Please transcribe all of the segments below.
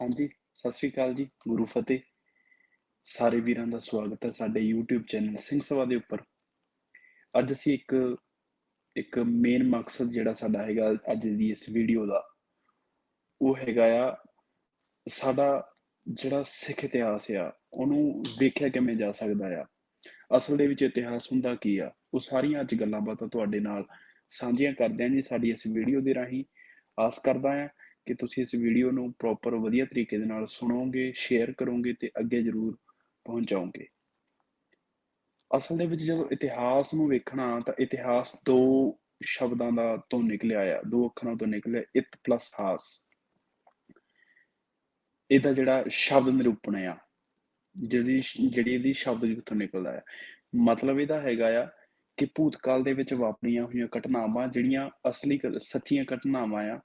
ਹਾਂਜੀ, ਸਤਿ ਸ੍ਰੀ ਅਕਾਲ ਜੀ, ਗੁਰੂ ਫਤਿਹ। ਸਾਰੇ ਵੀਰਾਂ ਦਾ ਸਵਾਗਤ ਹੈ ਸਾਡੇ YouTube ਚੈਨਲ ਸਿੰਘ ਸਭਾ ਦੇ ਉੱਪਰ। ਅੱਜ ਅਸੀਂ ਇੱਕ ਇੱਕ ਮੇਨ ਮਕਸਦ ਜਿਹੜਾ ਸਾਡਾ ਹੈਗਾ ਅੱਜ ਦੀ ਇਸ ਵੀਡੀਓ ਦਾ, ਉਹ ਹੈਗਾ ਆ ਸਾਡਾ ਜਿਹੜਾ ਸਿੱਖ ਇਤਿਹਾਸ ਆ, ਉਹਨੂੰ ਵੇਖਿਆ ਕਿਵੇਂ ਜਾ ਸਕਦਾ ਆ। ਅਸਲ ਦੇ ਵਿੱਚ ਇਤਿਹਾਸ ਹੁੰਦਾ ਕੀ ਆ? ਉਹ ਸਾਰੀਆਂ ਅੱਜ ਗੱਲਾਂ ਬਾਤਾਂ ਤੁਹਾਡੇ ਨਾਲ ਸਾਂਝੀਆਂ ਕਰਦੇ ਹਾਂ ਜੀ ਸਾਡੀ ਇਸ ਵੀਡੀਓ ਦੇ ਰਾਹੀਂ। ਆਸ ਕਰਦਾ ਹਾਂ ਕਿ ਤੁਸੀਂ ਇਸ ਵੀਡੀਓ ਨੂੰ ਪ੍ਰੋਪਰ ਵਧੀਆ ਤਰੀਕੇ ਦੇ ਨਾਲ ਸੁਣੋਗੇ, ਸ਼ੇਅਰ ਕਰੋਗੇ ਤੇ ਅੱਗੇ ਜ਼ਰੂਰ ਪਹੁੰਚਾਓਗੇ। ਅਸਲ ਦੇ ਵਿੱਚ ਜਦੋਂ ਇਤਿਹਾਸ ਨੂੰ ਵੇਖਣਾ ਤਾਂ ਇਤਿਹਾਸ ਦੋ ਸ਼ਬਦਾਂ ਦਾ ਤੋਂ ਨਿਕਲਿਆ ਆ, ਦੋ ਅੱਖਰਾਂ ਤੋਂ ਨਿਕਲਿਆ ਇਤ ਪਲੱਸ ਹਾਸ। ਇਹਦਾ ਜਿਹੜਾ ਸ਼ਬਦ ਨਿਰੂਪਣ ਆ, ਜਿਹਦੀ ਜਿਹੜੀ ਇਹਦੀ ਸ਼ਬਦ ਕਿੱਥੋਂ ਨਿਕਲਦਾ ਆ। ਮਤਲਬ ਇਹਦਾ ਹੈਗਾ ਆ ਕਿ ਭੂਤਕਾਲ ਦੇ ਵਿੱਚ ਵਾਪਰੀਆਂ ਹੋਈਆਂ ਘਟਨਾਵਾਂ ਜਿਹੜੀਆਂ ਅਸਲੀ ਸੱਚੀਆਂ ਘਟਨਾਵਾਂ ਆ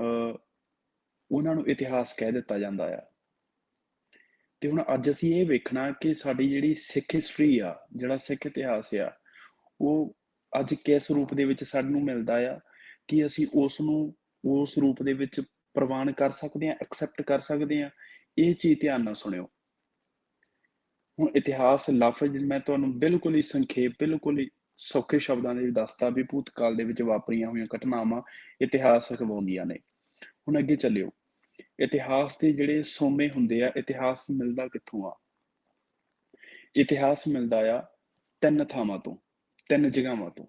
ਉਹਨਾਂ ਨੂੰ ਇਤਿਹਾਸ ਕਹਿ ਦਿੱਤਾ ਜਾਂਦਾ ਆ। ਤੇ ਹੁਣ ਅੱਜ ਅਸੀਂ ਇਹ ਵੇਖਣਾ ਕਿ ਸਾਡੀ ਜਿਹੜੀ ਸਿੱਖ ਹਿਸਟਰੀ ਆ, ਜਿਹੜਾ ਸਿੱਖ ਇਤਿਹਾਸ ਆ, ਉਹ ਅੱਜ ਕਿਸ ਰੂਪ ਦੇ ਵਿੱਚ ਸਾਨੂੰ ਮਿਲਦਾ ਆ ਕਿ ਅਸੀਂ ਉਸ ਨੂੰ ਉਸ ਰੂਪ ਦੇ ਵਿੱਚ ਪ੍ਰਵਾਨ ਕਰ ਸਕਦੇ ਹਾਂ, ਐਕਸੈਪਟ ਕਰ ਸਕਦੇ ਹਾਂ। ਇਹ ਚੀਜ਼ ਧਿਆਨ ਨਾਲ ਸੁਣਿਓ। ਹੁਣ ਇਤਿਹਾਸ ਲਫ਼ਜ਼ ਮੈਂ ਤੁਹਾਨੂੰ ਬਿਲਕੁਲ ਹੀ ਸੰਖੇਪ, ਬਿਲਕੁਲ ਹੀ ਸੌਖੇ ਸ਼ਬਦਾਂ ਦੇ ਵਿੱਚ ਦੱਸਤਾ ਵੀ ਭੂਤਕਾਲ ਦੇ ਵਿੱਚ ਵਾਪਰੀਆਂ ਹੋਈਆਂ ਘਟਨਾਵਾਂ ਇਤਿਹਾਸ ਅਖਵਾਉਂਦੀਆਂ ਨੇ। ਹੁਣ ਅੱਗੇ ਚੱਲਿਓ। ਇਤਿਹਾਸ ਦੇ ਜਿਹੜੇ ਸੋਮੇ ਹੁੰਦੇ ਆ, ਇਤਿਹਾਸ ਮਿਲਦਾ ਕਿੱਥੋਂ ਆ? ਇਤਿਹਾਸ ਮਿਲਦਾ ਆ ਤਿੰਨ ਥਾਵਾਂ ਤੋਂ, ਤਿੰਨ ਜਗ੍ਹਾਵਾਂ ਤੋਂ।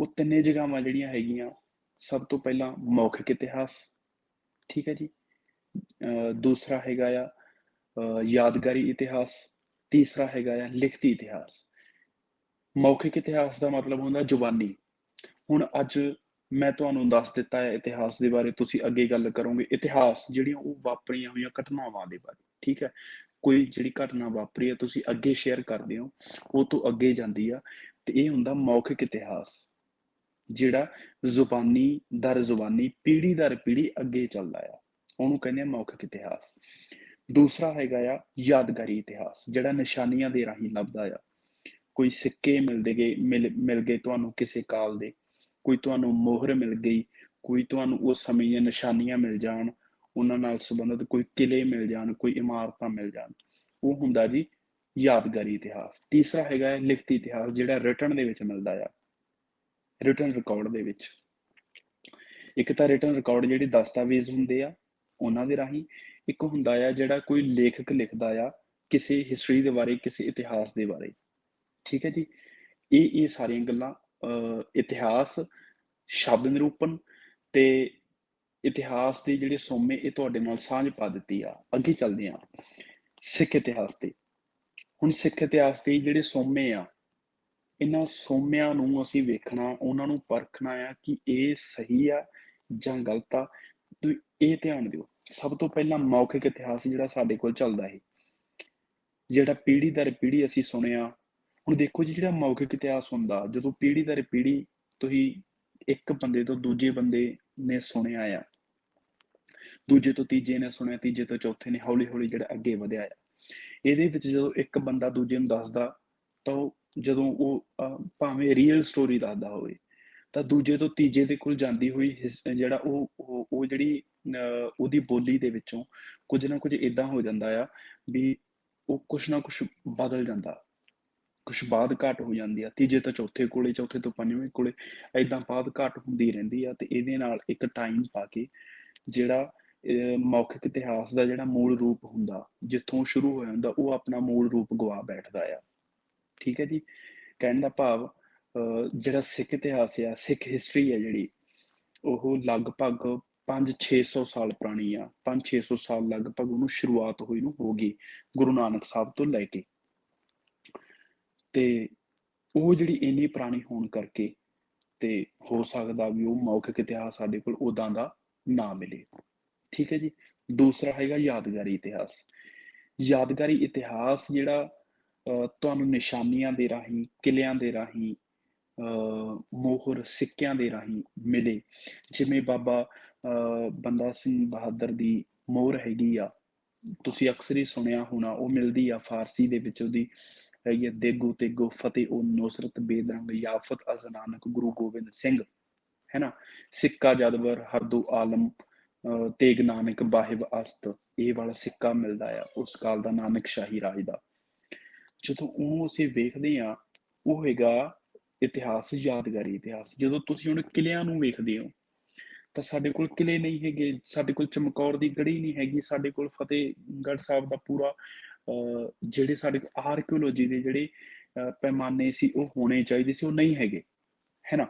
ਉਹ ਤਿੰਨੇ ਜਗ੍ਹਾਵਾਂ ਜਿਹੜੀਆਂ ਹੈਗੀਆਂ, ਸਭ ਤੋਂ ਪਹਿਲਾਂ ਮੌਖਿਕ ਇਤਿਹਾਸ, ਠੀਕ ਹੈ ਜੀ। ਅ ਦੂਸਰਾ ਹੈਗਾ ਆ ਯਾਦਗਾਰੀ ਇਤਿਹਾਸ, ਤੀਸਰਾ ਹੈਗਾ ਆ ਲਿਖਤੀ ਇਤਿਹਾਸ। ਮੌਖਿਕ ਇਤਿਹਾਸ ਦਾ ਮਤਲਬ ਹੁੰਦਾ ਜ਼ੁਬਾਨੀ। ਹੁਣ ਅੱਜ ਮੈਂ ਤੁਹਾਨੂੰ ਦੱਸ ਦਿੱਤਾ ਹੈ ਇਤਿਹਾਸ ਦੇ ਬਾਰੇ, ਤੁਸੀਂ ਅੱਗੇ ਗੱਲ ਕਰੋਗੇ। ਇਤਿਹਾਸ ਜਿਹੜੀਆਂ ਉਹ ਵਾਪਰੀਆਂ ਹੋਈਆਂ ਘਟਨਾਵਾਂ ਦੇ ਬਾਰੇ, ਠੀਕ ਹੈ। ਕੋਈ ਜਿਹੜੀ ਘਟਨਾ ਵਾਪਰੀ ਹੈ ਤੁਸੀਂ ਅੱਗੇ ਸ਼ੇਅਰ ਕਰਦੇ ਹੋ, ਉਹ ਤੋਂ ਅੱਗੇ ਜਾਂਦੀ ਆ ਤੇ ਇਹ ਹੁੰਦਾ ਮੌਖਿਕ ਇਤਿਹਾਸ। ਜਿਹੜਾ ਜ਼ੁਬਾਨੀ ਦਰ ਜ਼ੁਬਾਨੀ, ਪੀੜੀ ਦਰ ਪੀੜੀ ਅੱਗੇ ਚੱਲਦਾ ਆ। ਉਹਨੂੰ ਕਹਿੰਦੇ ਆ ਮੌਖਿਕ ਇਤਿਹਾਸ। ਦੂਸਰਾ ਹੈਗਾ ਆ ਯਾਦਗਾਰੀ ਇਤਿਹਾਸ, ਜਿਹੜਾ ਨਿਸ਼ਾਨੀਆਂ ਦੇ ਰਾਹੀਂ ਲੱਭਦਾ ਆ। ਕੋਈ ਸਿੱਕੇ ਮਿਲਦੇ ਗਏ ਮਿਲ ਮਿਲ ਗਏ ਤੁਹਾਨੂੰ ਕਿਸੇ ਕਾਲ ਦੇ, ਕੋਈ ਤੁਹਾਨੂੰ ਮੋਹਰ ਮਿਲ ਗਈ, ਕੋਈ ਤੁਹਾਨੂੰ ਉਸ ਸਮੇਂ ਦੀਆਂ ਨਿਸ਼ਾਨੀਆਂ ਮਿਲ ਜਾਣ, ਉਹਨਾਂ ਨਾਲ ਸੰਬੰਧਿਤ ਕੋਈ ਕਿਲੇ ਮਿਲ ਜਾਣ, ਕੋਈ ਇਮਾਰਤਾਂ ਮਿਲ ਜਾਣ। ਉਹ ਹੁੰਦਾ ਜੀ ਯਾਦਗਾਰੀ ਇਤਿਹਾਸ। ਤੀਸਰਾ ਹੈਗਾ ਹੈ ਲਿਖਤੀ ਇਤਿਹਾਸ, ਜਿਹੜਾ ਰਿਟਨ ਦੇ ਵਿੱਚ ਮਿਲਦਾ ਆ। ਰਿਟਨ ਰਿਕਾਰਡ ਦੇ ਵਿੱਚ। ਇੱਕ ਤਾਂ ਰਿਟਨ ਰਿਕਾਰਡ ਜਿਹੜੇ ਦਸਤਾਵੇਜ਼ ਹੁੰਦੇ ਆ, ਉਹਨਾਂ ਦੇ ਰਾਹੀਂ। ਇੱਕ ਹੁੰਦਾ ਆ ਜਿਹੜਾ ਕੋਈ ਲੇਖਕ ਲਿਖਦਾ ਆ ਕਿਸੇ ਹਿਸਟਰੀ ਦੇ ਬਾਰੇ, ਕਿਸੇ ਇਤਿਹਾਸ ਦੇ ਬਾਰੇ। ਠੀਕ ਹੈ ਜੀ। ਇਹ ਇਹ ਸਾਰੀਆਂ ਗੱਲਾਂ ਇਤਿਹਾਸ, ਸ਼ਬਦ ਨਿਰੂਪਣ ਤੇ ਇਤਿਹਾਸ ਦੇ ਜਿਹੜੇ ਸੋਮੇ ਇਹ ਤੁਹਾਡੇ ਨਾਲ ਸਾਂਝ ਪਾ ਦਿੱਤੀ ਆ। ਅੱਗੇ ਚੱਲਦੇ ਹਾਂ ਸਿੱਖ ਇਤਿਹਾਸ ਤੇ। ਹੁਣ ਸਿੱਖ ਇਤਿਹਾਸ ਦੇ ਜਿਹੜੇ ਸੋਮੇ ਆ, ਇਹਨਾਂ ਸੋਮਿਆਂ ਨੂੰ ਅਸੀਂ ਵੇਖਣਾ, ਉਹਨਾਂ ਨੂੰ ਪਰਖਣਾ ਆ ਕਿ ਇਹ ਸਹੀ ਆ ਜਾਂ ਗਲਤ ਆ। ਤੁਸੀਂ ਇਹ ਧਿਆਨ ਦਿਓ। ਸਭ ਤੋਂ ਪਹਿਲਾਂ ਮੌਖਿਕ ਇਤਿਹਾਸ ਜਿਹੜਾ ਸਾਡੇ ਕੋਲ ਚੱਲਦਾ ਹੈ, ਜਿਹੜਾ ਪੀੜ੍ਹੀ ਦਰ ਪੀੜ੍ਹੀ ਅਸੀਂ ਸੁਣਿਆ। ਹੁਣ ਦੇਖੋ ਜੀ ਜਿਹੜਾ ਮੌਖਿਕ ਇਤਿਹਾਸ ਹੁੰਦਾ, ਜਦੋਂ ਪੀੜ੍ਹੀ ਦਰ ਪੀੜ੍ਹੀ ਤੁਸੀਂ ਇੱਕ ਬੰਦੇ ਤੋਂ ਦੂਜੇ ਬੰਦੇ ਨੇ ਸੁਣਿਆ ਆ, ਦੂਜੇ ਤੋਂ ਤੀਜੇ ਨੇ ਸੁਣਿਆ, ਤੀਜੇ ਤੋਂ ਚੌਥੇ ਨੇ ਹੌਲੀ-ਹੌਲੀ ਜਿਹੜਾ ਅੱਗੇ ਵਧਿਆ ਆ। ਇਹਦੇ ਵਿੱਚ ਜਦੋਂ ਇੱਕ ਬੰਦਾ ਦੂਜੇ ਨੂੰ ਦੱਸਦਾ, ਤਾਂ ਜਦੋਂ ਉਹ ਭਾਵੇਂ ਰੀਅਲ ਸਟੋਰੀ ਦੱਸਦਾ ਹੋਵੇ, ਤਾਂ ਦੂਜੇ ਤੋਂ ਤੀਜੇ ਦੇ ਕੋਲ ਜਾਂਦੀ ਹੋਈ ਜਿਹੜਾ ਉਹ ਉਹ ਜਿਹੜੀ ਅ ਉਹਦੀ ਬੋਲੀ ਦੇ ਵਿੱਚੋਂ ਕੁਝ ਨਾ ਕੁਝ ਏਦਾਂ ਹੋ ਜਾਂਦਾ ਆ ਵੀ ਉਹ ਕੁਛ ਨਾ ਕੁਛ ਬਦਲ ਜਾਂਦਾ। ਕੁਛ ਬਾਅਦ ਘਾਟ ਹੋ ਜਾਂਦੀ ਆ। ਤੀਜੇ ਤੋਂ ਚੌਥੇ ਕੋਲੇ, ਚੌਥੇ ਤੋਂ ਪੰਜਵੇਂ ਕੋਲੇ ਏਦਾਂ ਬਾਅਦ ਘਾਟ ਹੁੰਦੀ ਰਹਿੰਦੀ ਆ ਤੇ ਇਹਦੇ ਨਾਲ ਇੱਕ ਟਾਈਮ ਪਾ ਕੇ ਜਿਹੜਾ ਮੌਖਿਕ ਇਤਿਹਾਸ ਦਾ ਜਿਹੜਾ ਮੂਲ ਰੂਪ ਹੁੰਦਾ, ਜਿੱਥੋਂ ਸ਼ੁਰੂ ਹੋਇਆ ਹੁੰਦਾ, ਉਹ ਆਪਣਾ ਮੂਲ ਰੂਪ ਗਵਾ ਬੈਠਦਾ ਆ। ਠੀਕ ਹੈ ਜੀ। ਕਹਿਣ ਦਾ ਭਾਵ ਅ ਜਿਹੜਾ ਸਿੱਖ ਇਤਿਹਾਸ ਆ, ਸਿੱਖ ਹਿਸਟਰੀ ਆ ਜਿਹੜੀ, ਉਹ ਲਗਭਗ 5-600 ਸਾਲ ਪੁਰਾਣੀ ਆ। 5-600 ਸਾਲ ਲਗਭਗ ਉਹਨੂੰ ਸ਼ੁਰੂਆਤ ਹੋਈ ਨੂੰ ਹੋ ਗਈ, ਗੁਰੂ ਨਾਨਕ ਸਾਹਿਬ ਤੋਂ ਲੈ ਕੇ। ਤੇ ਉਹ ਜਿਹੜੀ ਇੰਨੀ ਪੁਰਾਣੀ ਹੋਣ ਕਰਕੇ ਤੇ ਹੋ ਸਕਦਾ ਵੀ ਉਹ ਮੌਖਿਕ ਇਤਿਹਾਸ ਸਾਡੇ ਕੋਲ ਉਦਾਂ ਦਾ ਨਾ ਮਿਲੇ। ਠੀਕ ਹੈ ਜੀ। ਦੂਸਰਾ ਹੈਗਾ ਯਾਦਗਾਰੀ ਇਤਿਹਾਸ। ਯਾਦਗਾਰੀ ਇਤਿਹਾਸ ਜਿਹੜਾ ਤੁਹਾਨੂੰ ਨਿਸ਼ਾਨੀਆਂ ਦੇ ਰਾਹੀਂ, ਕਿਲਿਆਂ ਦੇ ਰਾਹੀਂ, ਅ ਮੋਹਰ, ਸਿੱਕਿਆਂ ਦੇ ਰਾਹੀਂ ਮਿਲੇ। ਜਿਵੇਂ ਬਾਬਾ ਅ ਬੰਦਾ ਸਿੰਘ ਬਹਾਦਰ ਦੀ ਮੋਹਰ ਹੈਗੀ ਆ। ਤੁਸੀਂ ਅਕਸਰ ਹੀ ਸੁਣਿਆ ਹੋਣਾ, ਉਹ ਮਿਲਦੀ ਆ ਫ਼ਾਰਸੀ ਦੇ ਵਿੱਚ ਉਹਦੀ ਹੈਗੀ ਦੇਗੋ ਤੇਗੋ ਫਤਿਹ ਓ ਨੁਸਰਤ ਬੇਦਰੰਗ ਯਾਫਤ ਅਜ਼ ਗੁਰੂ ਗੋਬਿੰਦ ਸਿੰਘ। ਹੈ ਨਾ? ਸਿੱਕਾ ਜਦਵਰ ਹਰਦੋ ਆਲਮ ਤੇਗ ਨਾਨਕ ਬਾਹਿਬ ਅਸਤ, ਇਹ ਵਾਲਾ ਸਿੱਕਾ ਮਿਲਦਾ ਆ, ਉਸ ਕਾਲ ਦਾ ਨਾਨਕ ਸ਼ਾਹੀ ਰਾਜ ਦਾ ਜਦੋਂ ਉਹ ਅਸੀਂ ਵੇਖਦੇ ਆ ਉਹ ਹੈਗਾ ਇਤਿਹਾਸ ਯਾਦਗਾਰੀ ਇਤਿਹਾਸ ਜਦੋਂ ਤੁਸੀਂ ਹੁਣ ਕਿਲਿਆਂ ਨੂੰ ਵੇਖਦੇ ਹੋ, ਤਾਂ ਸਾਡੇ ਕੋਲ ਕਿਲੇ ਨਹੀਂ ਹੈਗੇ, ਸਾਡੇ ਕੋਲ ਚਮਕੌਰ ਦੀ ਗੜੀ ਨਹੀਂ ਹੈਗੀ, ਸਾਡੇ ਕੋਲ ਫਤਿਹਗੜ੍ਹ ਸਾਹਿਬ ਦਾ ਪੂਰਾ ਜਿਹੜੇ ਸਾਡੇ ਆਰਕੀਓਲੋਜੀ ਦੇ ਜਿਹੜੇ ਪੈਮਾਨੇ ਸੀ, ਉਹ ਹੋਣੇ ਚਾਹੀਦੇ ਸੀ, ਉਹ ਨਹੀਂ ਹੈਗੇ ਹੈਨਾ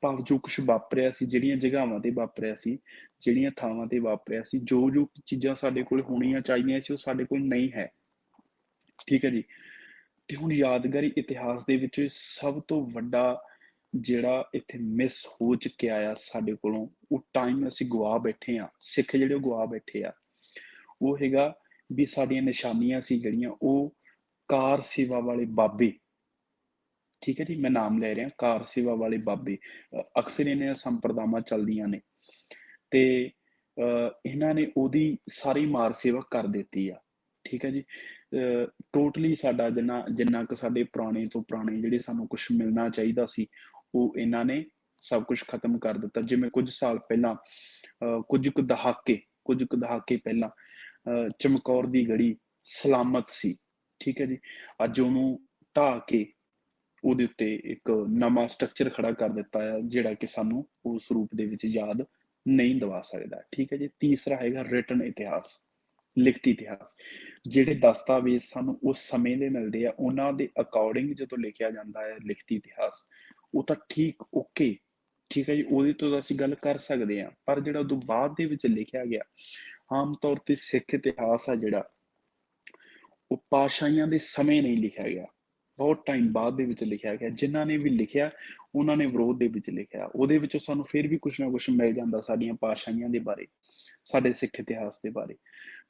ਭਾਵ ਜੋ ਕੁਝ ਵਾਪਰਿਆ ਸੀ, ਜਿਹੜੀਆਂ ਜਗ੍ਹਾਵਾਂ ਤੇ ਵਾਪਰਿਆ ਸੀ, ਜਿਹੜੀਆਂ ਥਾਵਾਂ ਤੇ ਵਾਪਰਿਆ ਸੀ, ਜੋ ਜੋ ਚੀਜ਼ਾਂ ਸਾਡੇ ਕੋਲ ਹੋਣੀਆਂ ਚਾਹੀਦੀਆਂ ਸੀ, ਉਹ ਸਾਡੇ ਕੋਲ ਨਹੀਂ ਹੈ। ਠੀਕ ਹੈ ਜੀ? ਤੇ ਹੁਣ ਯਾਦਗਾਰੀ ਇਤਿਹਾਸ ਦੇ ਵਿੱਚ ਸਭ ਤੋਂ ਵੱਡਾ ਜਿਹੜਾ ਇੱਥੇ ਮਿਸ ਹੋ ਚੁੱਕਿਆ ਆ ਸਾਡੇ ਕੋਲੋਂ, ਉਹ ਟਾਈਮ ਅਸੀਂ ਗਵਾ ਬੈਠੇ ਆ ਸਿੱਖ ਜਿਹੜੇ ਗਵਾ ਬੈਠੇ ਆ। ਉਹ ਹੈਗਾ ਵੀ ਸਾਡੀਆਂ ਨਿਸ਼ਾਨੀਆਂ ਸੀ ਜਿਹੜੀਆਂ ਉਹ ਕਾਰ ਸੇਵਾ ਵਾਲੇ ਬਾਬੇ। ਠੀਕ ਹੈ ਜੀ, ਮੈਂ ਨਾਮ ਲੈ ਰਿਹਾ, ਕਾਰ ਸੇਵਾ ਵਾਲੇ ਬਾਬੇ। ਅਕਸਰ ਇਹਨਾਂ ਸੰਪਰਦਾਵਾਂ ਚੱਲਦੀਆਂ ਨੇ। ਤੇ ਇਹਨਾਂ ਨੇ ਉਹਦੀ ਸਾਰੀ ਮਾਰ ਸੇਵਾ ਕਰ ਦਿੱਤੀ ਆ। ਠੀਕ ਹੈ ਜੀ ਟੋਟਲੀ ਸਾਡਾ ਜਿੰਨਾ ਜਿੰਨਾ ਕਿ ਸਾਡੇ ਪੁਰਾਣੇ ਤੋਂ ਪੁਰਾਣੇ ਜਿਹੜੇ ਸਾਨੂੰ ਕੁਝ ਮਿਲਣਾ ਚਾਹੀਦਾ ਸੀ, ਉਹ ਇਹਨਾਂ ਨੇ ਸਭ ਕੁਝ ਖਤਮ ਕਰ ਦਿੱਤਾ। ਜਿਵੇਂ ਕੁਝ ਸਾਲ ਪਹਿਲਾਂ ਕੁਝ ਕੁ ਦਹਾਕੇ, ਕੁਝ ਕੁ ਦਹਾਕੇ ਪਹਿਲਾਂ ਚਮਕੌਰ ਦੀ ਗੜੀ ਸਲਾਮਤ ਸੀ। ਠੀਕ ਹੈ ਜੀ। ਅੱਜ ਉਹਨੂੰ ਢਾ ਕੇ ਉਹਦੇ ਉੱਤੇ ਇੱਕ ਨਵਾਂ ਸਟਰਕਚਰ ਖੜਾ ਕਰ ਦਿੱਤਾ ਹੈ, ਜਿਹੜਾ ਕਿ ਸਾਨੂੰ ਉਸ ਰੂਪ ਦੇ ਵਿੱਚ ਯਾਦ ਨਹੀਂ ਦਵਾ ਸਕਦਾ। ਠੀਕ ਹੈ ਜੀ। ਤੀਸਰਾ ਹੈਗਾ ਰਿਟਨ ਇਤਿਹਾਸ, ਲਿਖਤੀ ਇਤਿਹਾਸ। ਜਿਹੜੇ ਦਸਤਾਵੇਜ਼ ਸਾਨੂੰ ਉਸ ਸਮੇਂ ਦੇ ਮਿਲਦੇ ਆ, ਉਹਨਾਂ ਦੇ ਅਕੋਰਡਿੰਗ ਜਦੋਂ ਲਿਖਿਆ ਜਾਂਦਾ ਹੈ, ਲਿਖਤੀ ਇਤਿਹਾਸ, ਉਹ ਤਾਂ ਠੀਕ ਓਕੇ ਠੀਕ ਹੈ ਜੀ। ਉਹਦੀ ਤੋਂ ਅਸੀਂ ਗੱਲ ਕਰ ਸਕਦੇ ਆ ਪਰ ਜਿਹੜਾ ਉਦੋਂ ਬਾਅਦ ਦੇ ਵਿੱਚ ਲਿਖਿਆ ਗਿਆ ਆਮ ਤੌਰ ਤੇ ਸਿੱਖ ਇਤਿਹਾਸ ਆ ਜਿਹੜਾ, ਉਹ ਪਾਸ਼ਾਈਆਂ ਦੇ ਸਮੇਂ ਨਹੀਂ ਲਿਖਿਆ ਗਿਆ। ਬਹੁਤ ਟਾਈਮ ਬਾਅਦ ਦੇ ਵਿੱਚ ਲਿਖਿਆ ਗਿਆ। ਜਿਨ੍ਹਾਂ ਨੇ ਵੀ ਲਿਖਿਆ, ਉਹਨਾਂ ਨੇ ਵਿਰੋਧ ਦੇ ਵਿੱਚ ਲਿਖਿਆ। ਉਹਦੇ ਵਿੱਚੋਂ ਸਾਨੂੰ ਫਿਰ ਵੀ ਕੁਝ ਨਾ ਕੁਝ ਮਿਲ ਜਾਂਦਾ ਸਾਡੀਆਂ ਪਾਸ਼ਾਈਆਂ ਦੇ ਬਾਰੇ, ਸਾਡੇ ਸਿੱਖ ਇਤਿਹਾਸ ਦੇ ਬਾਰੇ।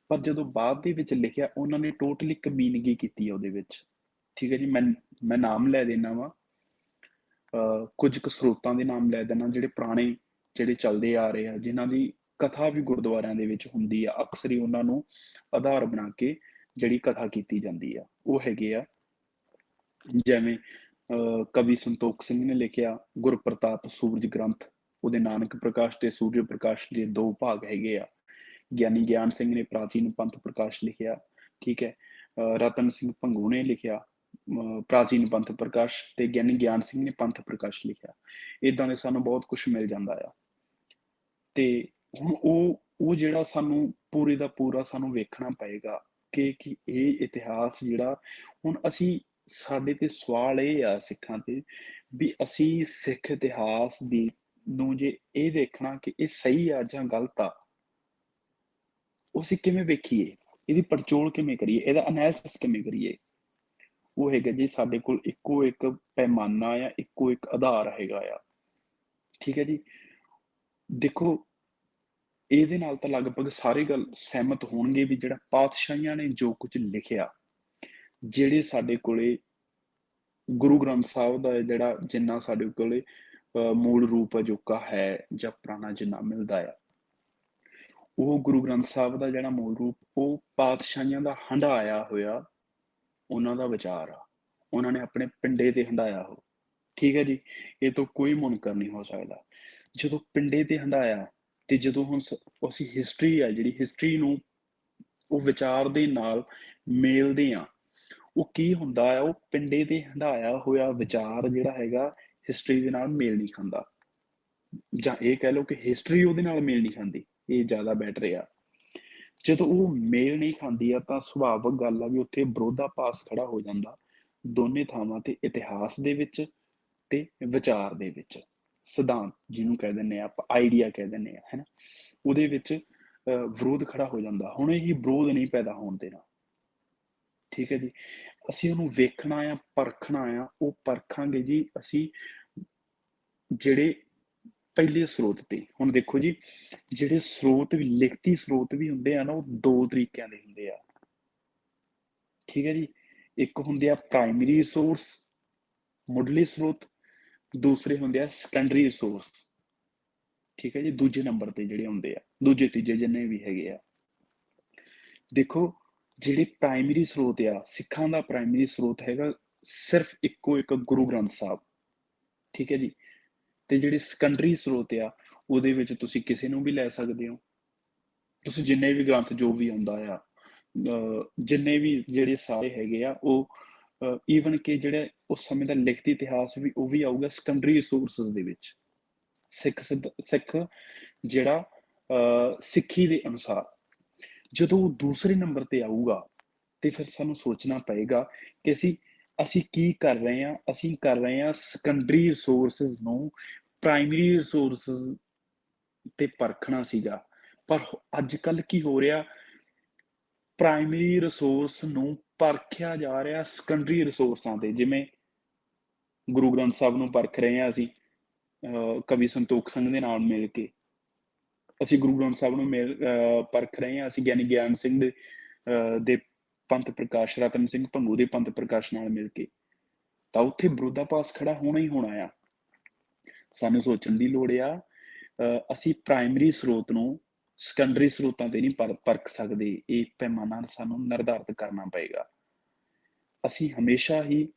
ਪਰ ਜਦੋਂ ਬਾਅਦ ਦੇ ਵਿੱਚ ਲਿਖਿਆ, ਉਹਨਾਂ ਨੇ ਟੋਟਲੀ ਕਮੀਨਗੀ ਕੀਤੀ ਉਹਦੇ ਵਿੱਚ। ਠੀਕ ਹੈ ਜੀ, ਮੈਂ ਮੈਂ ਨਾਮ ਲੈ ਦੇਣਾ ਵਾ। ਕੁਝ ਕੁ ਸਰੋਤਾਂ ਦੇ ਨਾਮ ਲੈ ਦੇਣਾ ਜਿਹੜੇ ਪੁਰਾਣੇ, ਜਿਹੜੇ ਚੱਲਦੇ ਆ ਰਹੇ ਆ, ਜਿਨ੍ਹਾਂ ਦੀ ਕਥਾ ਵੀ ਗੁਰਦੁਆਰਿਆਂ ਦੇ ਵਿੱਚ ਹੁੰਦੀ ਆ, ਅਕਸਰ ਹੀ ਉਹਨਾਂ ਨੂੰ ਆਧਾਰ ਬਣਾ ਕੇ ਜਿਹੜੀ ਕਥਾ ਕੀਤੀ ਜਾਂਦੀ ਆ, ਉਹ ਹੈਗੇ ਆ। ਜਿਵੇਂ ਕਵੀ ਸੰਤੋਖ ਸਿੰਘ ਨੇ ਲਿਖਿਆ, ਗੁਰਪ੍ਰਤਾਪ ਸੂਰਜ ਗ੍ਰੰਥ ਉਹਦੇ ਨਾਨਕ ਪ੍ਰਕਾਸ਼ ਤੇ ਸੂਰਜ ਪ੍ਰਕਾਸ਼ ਦੇ ਦੋ ਭਾਗ ਹੈਗੇ ਆ। ਗਿਆਨੀ ਗਿਆਨ ਸਿੰਘ ਨੇ ਪ੍ਰਾਚੀਨ ਪੰਥ ਪ੍ਰਕਾਸ਼ ਲਿਖਿਆ, ਠੀਕ ਹੈ। ਰਤਨ ਸਿੰਘ ਭੰਗੂ ਨੇ ਲਿਖਿਆ ਪ੍ਰਾਚੀਨ ਪੰਥ ਪ੍ਰਕਾਸ਼ ਤੇ ਗਿਆਨੀ ਗਿਆਨ ਸਿੰਘ ਨੇ ਪੰਥ ਪ੍ਰਕਾਸ਼ ਲਿਖਿਆ। ਇਦਾਂ ਦੇ ਸਾਨੂੰ ਬਹੁਤ ਕੁਝ ਮਿਲ ਜਾਂਦਾ ਆ। ਤੇ ਹੁਣ ਉਹ ਉਹ ਜਿਹੜਾ ਸਾਨੂੰ ਪੂਰੇ ਦਾ ਪੂਰਾ ਸਾਨੂੰ ਵੇਖਣਾ ਪਏਗਾ ਕਿ ਕਿ ਇਹ ਇਤਿਹਾਸ ਜਿਹੜਾ, ਹੁਣ ਅਸੀਂ ਸਾਡੇ ਤੇ ਸਵਾਲ ਇਹ ਆ ਸਿੱਖਾਂ ਤੇ ਵੀ ਅਸੀਂ ਸਿੱਖ ਇਤਿਹਾਸ ਦੀ ਨੂੰ ਜੇ ਇਹ ਦੇਖਣਾ ਕਿ ਇਹ ਸਹੀ ਆ ਜਾਂ ਗਲਤ ਆ, ਉਹ ਅਸੀਂ ਕਿਵੇਂ ਵੇਖੀਏ? ਇਹਦੀ ਪੜਚੋਲ ਕਿਵੇਂ ਕਰੀਏ? ਇਹਦਾ ਅਨਾਲਿਸਿਸ ਕਿਵੇਂ ਕਰੀਏ? ਉਹ ਹੈਗਾ ਜੀ ਸਾਡੇ ਕੋਲ ਇੱਕੋ ਇੱਕ ਪੈਮਾਨਾ ਆ ਇੱਕੋ ਇੱਕ ਆਧਾਰ ਹੈਗਾ ਆ। ਠੀਕ ਹੈ ਜੀ? ਦੇਖੋ ਇਹਦੇ ਨਾਲ ਤਾਂ ਲਗਭਗ ਸਾਰੇ ਗੱਲ ਸਹਿਮਤ ਹੋਣਗੇ ਵੀ ਜਿਹੜਾ ਪਾਤਸ਼ਾਹੀਆਂ ਨੇ ਜੋ ਕੁਝ ਲਿਖਿਆ, ਜਿਹੜੇ ਸਾਡੇ ਕੋਲੇ ਗੁਰੂ ਗ੍ਰੰਥ ਸਾਹਿਬ ਦਾ ਜਿਹੜਾ ਜਿੰਨਾ ਸਾਡੇ ਕੋਲੇ ਮੂਲ ਰੂਪ ਅਜੋਕਾ ਹੈ ਜਾਂ ਪੁਰਾਣਾ ਜਿੰਨਾ ਮਿਲਦਾ ਆ, ਉਹ ਗੁਰੂ ਗ੍ਰੰਥ ਸਾਹਿਬ ਦਾ ਜਿਹੜਾ ਮੂਲ ਰੂਪ, ਉਹ ਪਾਤਸ਼ਾਹੀਆਂ ਦਾ ਹੰਡਾਇਆ ਹੋਇਆ ਉਹਨਾਂ ਦਾ ਵਿਚਾਰ ਆ, ਉਹਨਾਂ ਨੇ ਆਪਣੇ ਪਿੰਡੇ ਤੇ ਹੰਡਾਇਆ ਹੋ ਠੀਕ ਹੈ ਜੀ, ਇਹ ਤੋਂ ਕੋਈ ਮੁਨਕਰ ਨਹੀਂ ਹੋ ਸਕਦਾ, ਜਦੋਂ ਪਿੰਡੇ ਤੇ ਹੰਡਾਇਆ ਤੇ ਜਦੋਂ ਹੁਣ ਅਸੀਂ ਹਿਸਟਰੀ ਆ ਜਿਹੜੀ ਹਿਸਟਰੀ ਨੂੰ ਉਹ ਵਿਚਾਰ ਦੇ ਨਾਲ ਮੇਲਦੇ ਆ ਉਹ ਕੀ ਹੁੰਦਾ ਆ? ਉਹ ਪਿੰਡੇ ਤੇ ਹੰਡਾਇਆ ਹੋਇਆ ਵਿਚਾਰ ਜਿਹੜਾ ਹੈਗਾ ਹਿਸਟਰੀ ਦੇ ਨਾਲ ਮੇਲ ਨਹੀਂ ਖਾਂਦਾ। ਜਾਂ ਇਹ ਕਹਿ ਲਓ ਕਿ ਹਿਸਟਰੀ ਉਹਦੇ ਨਾਲ ਮੇਲ ਨਹੀਂ ਖਾਂਦੀ, ਇਹ ਜ਼ਿਆਦਾ ਬੈਟਰ ਆ। ਜਦੋਂ ਉਹ ਮੇਲ ਨਹੀਂ ਖਾਂਦੀ ਆ ਤਾਂ ਸੁਭਾਵਕ ਗੱਲ ਆ ਵੀ ਉੱਥੇ ਵਿਰੋਧਾਪਾਸ ਖੜਾ ਹੋ ਜਾਂਦਾ ਦੋਨੇ ਥਾਵਾਂ ਤੇ ਇਤਿਹਾਸ ਦੇ ਵਿੱਚ ਤੇ ਵਿਚਾਰ ਦੇ ਵਿੱਚ। ਸਿਧਾਂਤ ਜਿਹਨੂੰ ਕਹਿ ਦਿੰਨੇ ਆ ਆਪਾਂ ਆਈਡੀਆ ਕਹਿ ਦਿੰਨੇ ਆ ਹੈਨਾ ਉਹਦੇ ਵਿੱਚ ਵਿਰੋਧ ਖੜਾ ਹੋ ਜਾਂਦਾ। ਹੁਣ ਇਹ ਵਿਰੋਧ ਨਹੀਂ ਪੈਦਾ ਹੋਣ ਦੇਣਾ। ਠੀਕ ਹੈ ਜੀ? ਅਸੀਂ ਉਹਨੂੰ ਵੇਖਣਾ ਆ, ਪਰਖਣਾ ਆ, ਉਹ ਪਰਖਾਂਗੇ ਜੀ ਅਸੀਂ ਜਿਹੜੇ ਪਹਿਲੇ ਸਰੋਤ ਤੇ। ਹੁਣ ਦੇਖੋ ਜੀ, ਜਿਹੜੇ ਸਰੋਤ ਵੀ, ਲਿਖਤੀ ਸਰੋਤ ਵੀ ਹੁੰਦੇ ਆ ਨਾ, ਉਹ ਦੋ ਤਰੀਕਿਆਂ ਦੇ ਹੁੰਦੇ ਆ। ਠੀਕ ਹੈ ਜੀ? ਇੱਕ ਹੁੰਦੇ ਆ ਪ੍ਰਾਇਮਰੀ ਸੋਰਸ ਮੁੱਢਲੇ ਸਰੋਤ ਦੂਸਰੇ ਹੁੰਦੇ ਆ ਸੈਕੰਡਰੀ ਰਿਸੋਰਸ ਠੀਕ ਹੈ ਜੀ, ਦੂਜੇ ਨੰਬਰ ਤੇ ਜਿਹੜੇ ਹੁੰਦੇ ਆ, ਦੂਜੇ ਤੀਜੇ ਜਿੰਨੇ ਵੀ ਹੈਗੇ ਆ। ਦੇਖੋ, ਜਿਹੜੇ ਪ੍ਰਾਇਮਰੀ ਸਰੋਤ ਆ, ਸਿੱਖਾਂ ਦਾ ਪ੍ਰਾਇਮਰੀ ਸਰੋਤ ਹੈਗਾ ਸਿਰਫ ਇੱਕੋ ਇੱਕ ਗੁਰੂ ਗ੍ਰੰਥ ਸਾਹਿਬ। ਠੀਕ ਹੈ ਜੀ, ਤੇ ਜਿਹੜੇ ਸੈਕੰਡਰੀ ਸਰੋਤ ਆ, ਉਹਦੇ ਵਿੱਚ ਤੁਸੀਂ ਕਿਸੇ ਨੂੰ ਵੀ ਲੈ ਸਕਦੇ ਹੋ। ਤੁਸੀਂ ਜਿੰਨੇ ਵੀ ਗ੍ਰੰਥ ਜੋ ਵੀ ਹੁੰਦਾ ਆ ਜਿੰਨੇ ਵੀ ਜਿਹੜੇ ਸਾਰੇ ਹੈਗੇ ਆ, ਉਹ ਈਵਨ ਕਿ ਜਿਹੜੇ ਉਸ ਸਮੇਂ ਦਾ ਲਿਖਤੀ ਇਤਿਹਾਸ ਵੀ ਉਹ ਵੀ ਆਊਗਾ ਸੈਕੰਡਰੀ ਰਿਸੋਰਸਸ ਦੇ ਵਿੱਚ। ਸਿੱਖ ਸਿੱਖ ਜਿਹੜਾ ਸਿੱਖੀ ਦੇ ਅਨੁਸਾਰ। ਜਦੋਂ ਦੂਸਰੇ ਨੰਬਰ ਤੇ ਆਊਗਾ, ਤੇ ਫਿਰ ਸਾਨੂੰ ਸੋਚਣਾ ਪਏਗਾ ਕਿ ਅਸੀਂ ਅਸੀਂ ਕੀ ਕਰ ਰਹੇ ਹਾਂ, ਅਸੀਂ ਕਰ ਰਹੇ ਹਾਂ ਸੈਕੰਡਰੀ ਰਿਸੋਰਸਸ ਨੂੰ ਪ੍ਰਾਇਮਰੀ ਰਿਸੋਰਸਸ ਤੇ ਪਰਖਣਾ ਸੀਗਾ। ਪਰ ਅੱਜ ਕੱਲ ਕੀ ਹੋ ਰਿਹਾ ਪ੍ਰਾਇਮਰੀ ਰਿਸੋਰਸ ਨੂੰ ਪਰਖਿਆ ਜਾ ਰਿਹਾ ਸੈਕੰਡਰੀ ਰਿਸੋਰਸਾਂ ਤੇ, ਜਿਵੇਂ ਗੁਰੂ ਗ੍ਰੰਥ ਸਾਹਿਬ ਨੂੰ ਪਰਖ ਰਹੇ ਹਾਂ ਅਸੀਂ ਕਵੀ ਸੰਤੋਖ ਸਿੰਘ ਦੇ ਨਾਲ ਮਿਲ ਕੇ। ਅਸੀਂ ਗੁਰੂ ਗ੍ਰੰਥ ਸਾਹਿਬ ਨੂੰ ਮਿਲ ਪਰਖ ਰਹੇ ਹਾਂ, ਅਸੀਂ ਗਿਆਨੀ ਗਿਆਨ ਸਿੰਘ ਦੇ ਦੇ ਪੰਥ ਪ੍ਰਕਾਸ਼, ਰਤਨ ਸਿੰਘ ਭੰਗੂ ਦੇ ਪੰਥ ਪ੍ਰਕਾਸ਼ ਨਾਲ ਮਿਲ ਕੇ। ਤਾਂ ਉੱਥੇ ਵਿਰੋਧਾਭਾਸ ਖੜਾ ਹੋਣਾ ਹੀ ਹੋਣਾ ਆ। ਸਾਨੂੰ ਸੋਚਣ ਦੀ ਲੋੜ ਆ ਅਸੀਂ ਪ੍ਰਾਇਮਰੀ ਸਰੋਤ ਨੂੰ ਸੈਕੰਡਰੀ ਸਰੋਤਾਂ ਤੇ ਨਹੀਂ ਪਰਖ ਸਕਦੇ। ਇਹ ਪੈਮਾਨਾ ਸਾਨੂੰ ਨਿਰਧਾਰਿਤ ਕਰਨਾ ਪਏਗਾ। ਅਸੀਂ ਹਮੇਸ਼ਾ ਹੀ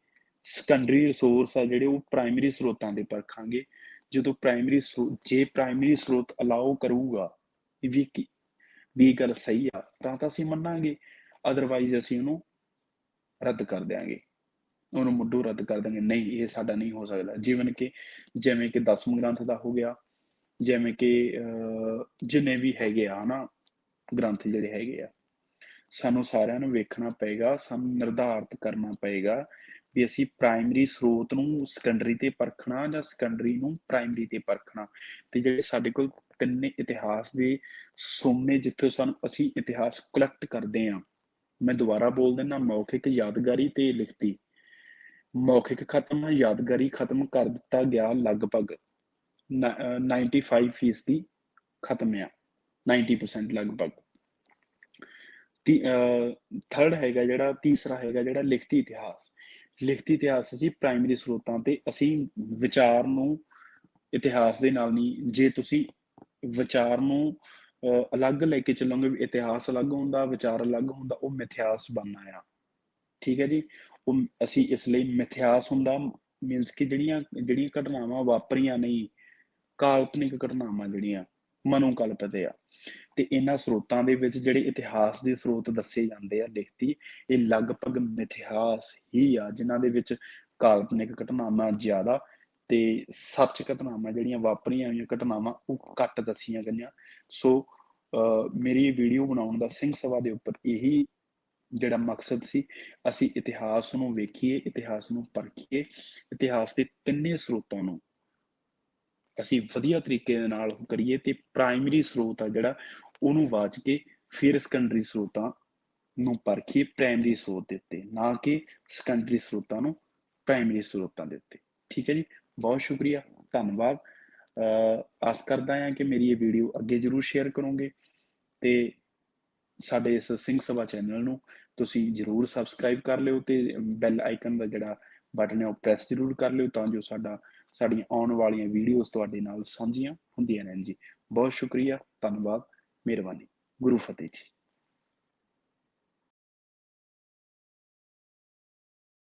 ਸੈਕੰਡਰੀ ਰਿਸੋਰਸ ਆ ਜਿਹੜੇ ਉਹ ਪ੍ਰਾਇਮਰੀ ਸਰੋਤਾਂ ਦੇ ਪਰਖਾਂਗੇ। ਜਦੋਂ ਪ੍ਰਾਇਮਰੀ ਜੇ ਪ੍ਰਾਇਮਰੀ ਸਰੋਤ ਅਲਾਉ ਕਰੂਗਾ ਵੀ ਕੀ ਵੀ ਗੱਲ ਸਹੀ ਆ ਤਾਂ ਤਾਂ ਅਸੀਂ ਮੰਨਾਂਗੇ। ਅਦਰਵਾਈਜ਼ ਅਸੀਂ ਉਹਨੂੰ ਰੱਦ ਕਰ ਦਿਆਂਗੇ। ਉਹਨੂੰ ਮੁੱਢੋਂ ਰੱਦ ਕਰ ਦਾਂਗੇ ਨਹੀਂ ਇਹ ਸਾਡਾ ਨਹੀਂ ਹੋ ਸਕਦਾ। ਜਿਵੇਂ ਕਿ ਜਿਵੇਂ ਕਿ ਦਸਮ ਗ੍ਰੰਥ ਦਾ ਹੋ ਗਿਆ ਜਿਵੇਂ ਕਿ ਅਹ, ਜਿੰਨੇ ਵੀ ਹੈਗੇ ਆ ਨਾ ਗ੍ਰੰਥ ਜਿਹੜੇ ਹੈਗੇ ਆ, ਸਾਨੂੰ ਸਾਰਿਆਂ ਨੂੰ ਵੇਖਣਾ ਪਏਗਾ, ਸਾਨੂੰ ਨਿਰਧਾਰਤ ਕਰਨਾ ਪਏਗਾ ਵੀ ਅਸੀਂ ਪ੍ਰਾਇਮਰੀ ਸਰੋਤ ਨੂੰ ਸੈਕੰਡਰੀ ਤੇ ਪਰਖਣਾ ਜਾਂ ਸੈਕੰਡਰੀ ਨੂੰ ਪ੍ਰਾਇਮਰੀ ਤੇ ਪਰਖਣਾ। ਤੇ ਜਿਹੜੇ ਸਾਡੇ ਕੋਲ ਤਿੰਨੇ ਇਤਿਹਾਸ ਦੇ ਸੋਮੇ ਜਿੱਥੇ ਸਾਨੂੰ ਅਸੀਂ ਇਤਿਹਾਸ ਕਲੈਕਟ ਕਰਦੇ ਆ ਮੈਂ ਦੁਬਾਰਾ ਬੋਲ ਦਿੰਦਾ, ਮੌਖਿਕ ਯਾਦਗਾਰੀ ਤੇ ਲਿਖਤੀ। ਮੌਖਿਕ ਖਤਮ, ਯਾਦਗਾਰੀ ਖਤਮ ਕਰ ਦਿੱਤਾ ਗਿਆ ਲਗਭਗ ਨ- ਅਹ 95 ਫੀਸਦੀ। ਖਤਮ ਆ 90% ਲਗਭਗ। ਥਰਡ ਹੈਗਾ ਜਿਹੜਾ, ਤੀਸਰਾ ਹੈਗਾ ਜਿਹੜਾ ਲਿਖਤੀ ਇਤਿਹਾਸ। ਲਿਖਤੀ ਇਤਿਹਾਸ ਅਸੀਂ ਪ੍ਰਾਇਮਰੀ ਸਰੋਤਾਂ ਤੇ ਅਸੀਂ ਵਿਚਾਰ ਨੂੰ ਇਤਿਹਾਸ ਦੇ ਨਾਲ ਨਹੀਂ, ਜੇ ਤੁਸੀਂ ਵਿਚਾਰ ਨੂੰ ਅਲੱਗ ਲੈ ਕੇ ਚੱਲੋਗੇ ਇਤਿਹਾਸ ਅਲੱਗ ਹੁੰਦਾ, ਵਿਚਾਰ ਅਲੱਗ ਹੁੰਦਾ, ਉਹ ਮਿਥਿਆਸ ਬਣਨਾ ਆ। ਠੀਕ ਹੈ ਜੀ? ਉਹ ਅਸੀਂ ਇਸ ਲਈ ਮਿਥਿਆਸ ਹੁੰਦਾ ਮੀਨਸ ਕਿ ਜਿਹੜੀਆਂ ਜਿਹੜੀਆਂ ਘਟਨਾਵਾਂ ਵਾਪਰੀਆਂ ਨਹੀਂ, ਕਾਲਪਨਿਕ ਘਟਨਾਵਾਂ ਜਿਹੜੀਆਂ। ਮਨੋਕਲਪਿਤ ਆ। ਤੇ ਇਹਨਾਂ ਸਰੋਤਾਂ ਦੇ ਵਿੱਚ ਜਿਹੜੇ ਇਤਿਹਾਸ ਦੇ ਸਰੋਤ ਦੱਸੇ ਜਾਂਦੇ ਆ ਲਿਖਤੀ ਇਹ ਲਗਭਗ ਮਿਥਿਹਾਸ ਹੀ ਆ ਜਿਨ੍ਹਾਂ ਦੇ ਵਿੱਚ ਕਾਲਪਨਿਕ ਘਟਨਾਵਾਂ ਜ਼ਿਆਦਾ ਤੇ ਸੱਚ ਘਟਨਾਵਾਂ ਜਿਹੜੀਆਂ ਵਾਪਰੀਆਂ ਹੋਈਆਂ ਘਟਨਾਵਾਂ ਉਹ ਘੱਟ ਦੱਸੀਆਂ ਗਈਆਂ। ਸੋ ਅਹ, ਮੇਰੀ ਵੀਡੀਓ ਬਣਾਉਣ ਦਾ ਸਿੰਘ ਸਭਾ ਦੇ ਉੱਪਰ ਇਹੀ ਜਿਹੜਾ ਮਕਸਦ ਸੀ ਅਸੀਂ ਇਤਿਹਾਸ ਨੂੰ ਵੇਖੀਏ ਇਤਿਹਾਸ ਨੂੰ ਪਰਖੀਏ ਇਤਿਹਾਸ ਦੇ ਤਿੰਨੇ ਸਰੋਤਾਂ ਨੂੰ ਅਸੀਂ ਵਧੀਆ ਤਰੀਕੇ ਦੇ ਨਾਲ ਉਹ ਕਰੀਏ ਤੇ ਪ੍ਰਾਇਮਰੀ ਸਰੋਤ ਆ ਜਿਹੜਾ, ਉਹਨੂੰ ਵਾਚ ਕੇ ਫਿਰ ਸੈਕੰਡਰੀ ਸਰੋਤਾਂ ਨੂੰ ਪਰਖੀਏ ਪ੍ਰਾਇਮਰੀ ਸਰੋਤ ਦੇ ਉੱਤੇ, ਨਾ ਕਿ ਸੈਕੰਡਰੀ ਸਰੋਤਾਂ ਨੂੰ ਪ੍ਰਾਇਮਰੀ ਸਰੋਤਾਂ ਦੇ ਉੱਤੇ। ਠੀਕ ਹੈ ਜੀ? ਬਹੁਤ ਸ਼ੁਕਰੀਆ, ਧੰਨਵਾਦ। ਆਸ ਕਰਦਾ ਹਾਂ ਕਿ ਮੇਰੀ ਇਹ ਵੀਡੀਓ ਅੱਗੇ ਜਰੂਰ ਸ਼ੇਅਰ ਕਰੋਗੇ ਤੇ ਸਾਡੇ ਇਸ ਸਿੰਘ ਸਭਾ ਚੈਨਲ ਨੂੰ ਤੁਸੀਂ ਜਰੂਰ ਸਬਸਕ੍ਰਾਈਬ ਕਰ ਲਿਓ ਤੇ ਬੈਲ ਆਈਕਨ ਦਾ ਜਿਹੜਾ ਬਟਨ ਹੈ ਉਹ ਪ੍ਰੈਸ ਜਰੂਰ ਕਰ ਲਿਓ ਤਾਂ ਜੋ ਸਾਡਾ ਸਾਡੀਆਂ ਆਉਣ ਵਾਲੀਆਂ ਵੀਡੀਓਜ਼ ਤੁਹਾਡੇ ਨਾਲ ਸਾਂਝੀਆਂ ਹੁੰਦੀਆਂ ਰਹਿਣ ਜੀ। ਬਹੁਤ ਸ਼ੁਕਰੀਆ, ਧੰਨਵਾਦ, ਮਿਹਰਬਾਨੀ। ਗੁਰੂ ਫਤਿਹ ਜੀ।